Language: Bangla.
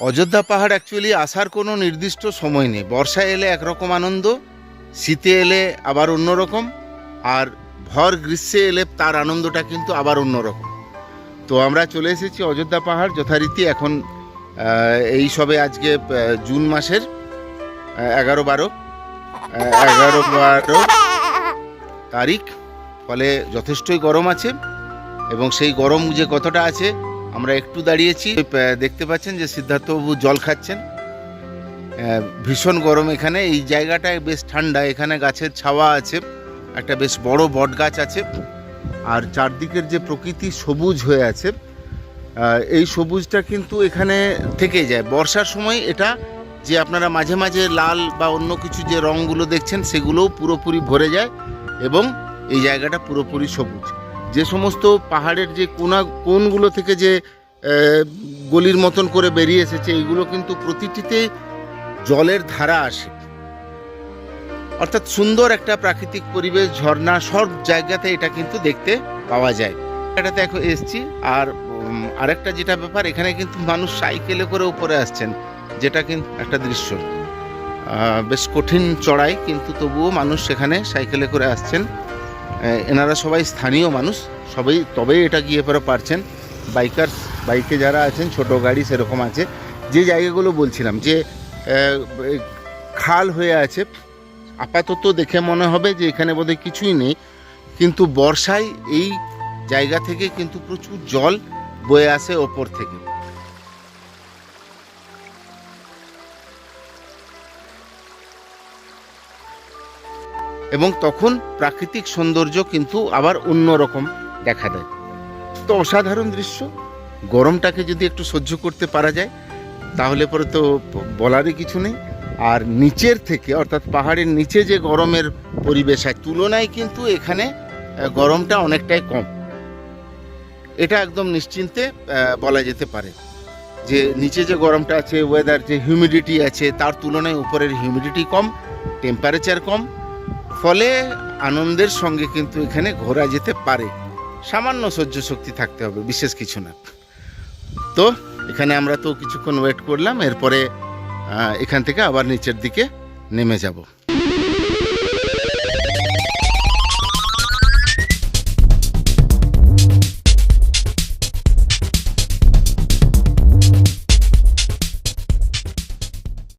অযোধ্যা পাহাড় অ্যাকচুয়ালি আসার কোনো নির্দিষ্ট সময় নেই। বর্ষায় এলে একরকম আনন্দ, শীতে এলে আবার অন্যরকম, আর ভর গ্রীষ্মে এলে তার আনন্দটা কিন্তু আবার অন্যরকম। তো আমরা চলে এসেছি অযোধ্যা পাহাড় যথারীতি এখন এই সবে আজকে জুন মাসের এগারো বারো এগারো বারো তারিখ। ফলে যথেষ্টই গরম আছে এবং সেই গরম যে কতটা আছে আমরা একটু দাঁড়িয়েছি। দেখতে পাচ্ছেন যে সিদ্ধার্থবাবু জল খাচ্ছেন। ভীষণ গরম এখানে। এই জায়গাটায় বেশ ঠান্ডা। এখানে গাছের ছাওয়া আছে। একটা বেশ বড় বট গাছ আছে। আর চারদিকের যে প্রকৃতি সবুজ হয়ে আছে এই সবুজটা কিন্তু এখানে থেকে যায়। বর্ষার সময় এটা যে আপনারা মাঝে মাঝে লাল বা অন্য কিছু যে রঙগুলো দেখছেন, সেগুলোও পুরোপুরি ভরে যায় এবং এই জায়গাটা পুরোপুরি সবুজ। যে সমস্ত পাহাড়ের যে কোনা কোনগুলো থেকে যে গলির মতন করে বেরিয়ে এসেছে এইগুলো কিন্তু প্রতিটিতে জলের ধারা আসে। অর্থাৎ সুন্দর একটা প্রাকৃতিক পরিবেশ, ঝর্ণা, সব জায়গাতে এটা কিন্তু দেখতে পাওয়া যায়। এটাতে এখন এসছি, আর আরেকটা যেটা ব্যাপার, এখানে কিন্তু মানুষ সাইকেলে করে উপরে আসছেন, যেটা কিন্তু একটা দৃশ্য। বেশ কঠিন চড়াই, কিন্তু তবুও মানুষ সেখানে সাইকেলে করে আসছেন। এনারা সবাই স্থানীয় মানুষ, সবাই তবেই এটা গিয়ে পরে পারছেন। বাইকার বাইকে যারা আছেন, ছোট গাড়ি সেরকম আছে। যে জায়গাগুলো বলছিলাম যে খাল হয়ে আছে, আপাতত দেখে মনে হবে যে এখানে বোধহয় কিছুই নেই। কিন্তু বর্ষায় এই জায়গা থেকে কিন্তু প্রচুর জল বয়ে আসে ওপর থেকে। এবং তখন প্রাকৃতিক সৌন্দর্য কিন্তু আবার অন্যরকম দেখা দেয়। তো অসাধারণ দৃশ্য। গরমটাকে যদি একটু সহ্য করতে পারা যায়, তাহলে পরে তো বলারই কিছু নেই। আর নিচের থেকে, অর্থাৎ পাহাড়ের নিচে যে গরমের পরিবেশ হয়, তুলনায় কিন্তু এখানে গরমটা অনেকটাই কম। এটা একদম নিশ্চিন্তে বলা যেতে পারে যে নিচে যে গরমটা আছে ওয়েদার যে হিউমিডিটি আছে, তার তুলনায় উপরের হিউমিডিটি কম টেম্পারেচার কম ফলে আনন্দের সঙ্গে কিন্তু এখানে ঘোরা যেতে পারে। সামান্য সহ্য শক্তি থাকতে হবে, বিশেষ কিছু না। তো, এখানে আমরা তো কিছুক্ষণ ওয়েট করলাম, এরপরে এখান থেকে আবার নিচের দিকে নেমে যাব।